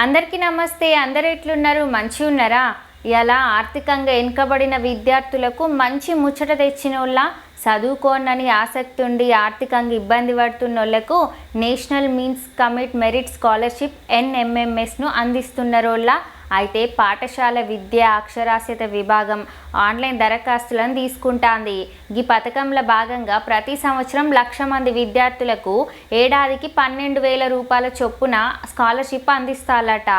అందరికీ నమస్తే. అందరు ఎట్లున్నారు? మంచి ఉన్నారా? ఇలా ఆర్థికంగా వెనుకబడిన విద్యార్థులకు మంచి ముచ్చట తెచ్చిన వాళ్ళ చదువుకోనని ఆసక్తి ఉండి ఆర్థికంగా ఇబ్బంది పడుతున్న వాళ్ళకు national means cum merit scholarship ఎన్ఎంఎంఎస్ను అందిస్తున్న అయితే పాఠశాల విద్య అక్షరాస్యత విభాగం ఆన్లైన్ దరఖాస్తులను తీసుకుంటాంది. ఈ పథకంలో భాగంగా ప్రతి సంవత్సరం లక్ష మంది విద్యార్థులకు ఏడాదికి పన్నెండు వేల రూపాయల చొప్పున స్కాలర్షిప్ అందిస్తాలట.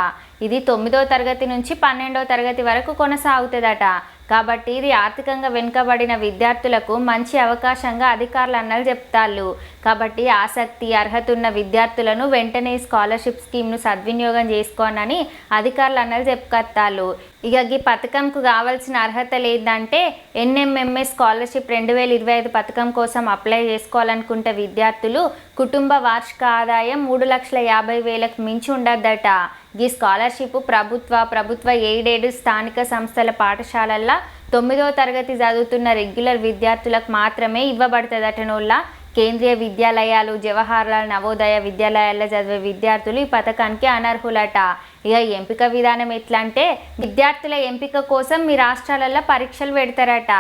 ఇది తొమ్మిదో తరగతి నుంచి పన్నెండో తరగతి వరకు కొనసాగుతుందట. కాబట్టి ఇది ఆర్థికంగా వెనుకబడిన విద్యార్థులకు మంచి అవకాశంగా అధికారులు అన్నలు చెప్తాళ్ళు. కాబట్టి ఆసక్తి అర్హత ఉన్న విద్యార్థులను వెంటనే స్కాలర్షిప్ స్కీమ్ను సద్వినియోగం చేసుకోనని అధికారులు అన్నలు చెప్పుకొత్తాళ్ళు. ఇక ఈ పథకంకు కావాల్సిన అర్హత లేదంటే ఎన్ఎంఎంఎస్ స్కాలర్షిప్ రెండు వేల ఇరవై ఐదు పథకం కోసం అప్లై చేసుకోవాలనుకుంటే విద్యార్థులు కుటుంబ వార్షిక ఆదాయం మూడు లక్షల యాభై వేలకు మించి ఉండద్దట. ఈ స్కాలర్షిప్ ప్రభుత్వ ప్రభుత్వ ఎయిడెడ్ స్థానిక సంస్థల పాఠశాలల్లో తొమ్మిదవ తరగతి చదువుతున్న రెగ్యులర్ విద్యార్థులకు మాత్రమే ఇవ్వబడుతుందటనోళ్ళ కేంద్రీయ విద్యాలయాలు జవహర్లాల్ నవోదయ విద్యాలయాల్లో చదివే విద్యార్థులు ఈ పథకానికి అనర్హులట. ఇక ఎంపిక విధానం ఎట్లా అంటే విద్యార్థుల ఎంపిక కోసం మీ రాష్ట్రాలలో పరీక్షలు పెడతారట.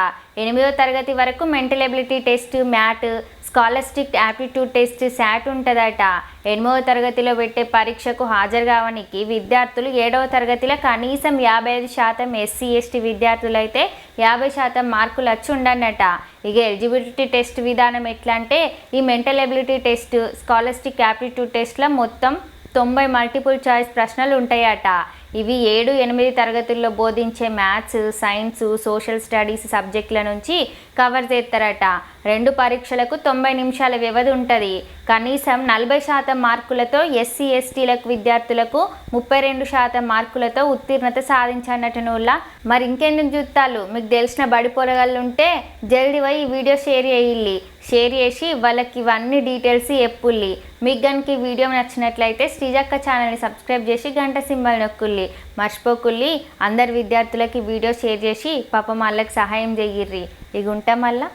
ఎనిమిదో తరగతి వరకు mental ability test MAT scholastic aptitude test SAT ఉంటుందట. ఎనిమిదవ తరగతిలో పెట్టే పరీక్షకు హాజరు కావడానికి విద్యార్థులు ఏడవ తరగతిలో కనీసం యాభై ఐదు శాతం ఎస్సీ ఎస్టీ విద్యార్థులు అయితే యాభై శాతం మార్కులు వచ్చి ఉండనట. ఇక ఎలిజిబిలిటీ టెస్ట్ విధానం ఎట్లా అంటే ఈ mental ability test scholastic aptitude టెస్ట్లో మొత్తం తొంభై మల్టిపుల్ చాయిస్ ప్రశ్నలు ఉంటాయట. ఇవి ఏడు ఎనిమిది తరగతుల్లో బోధించే మ్యాథ్స్ సైన్స్ సోషల్ స్టడీస్ సబ్జెక్టుల నుంచి కవర్ చేస్తారట. రెండు పరీక్షలకు తొంభై నిమిషాల వ్యవధి ఉంటుంది. కనీసం నలభై శాతం మార్కులతో ఎస్సీ ఎస్టీలకు విద్యార్థులకు ముప్పై రెండు శాతం మార్కులతో ఉత్తీర్ణత సాధించన్నట్టునుల్ల మరి ఇంకెందుకు చూస్తాలు మీకు తెలిసిన బడి పొరగాళ్ళు ఉంటే జల్దీ పోయి ఈ వీడియో షేర్ చేయాలి షేర్ చేసి వాళ్ళకి ఇవన్నీ డీటెయిల్స్ చెప్పుల్లి మీకు కనుక ఈ వీడియో నచ్చినట్లయితే శ్రీజక్క ఛానల్ని సబ్స్క్రైబ్ చేసి గంట సింబల్ నొక్కుల్లి. మర్చిపోకుల్లి అందరు విద్యార్థులకి వీడియో షేర్ చేసి పాపం వాళ్ళకి సహాయం చెయ్యిర్రి ఇక ఉంటాం మళ్ళా.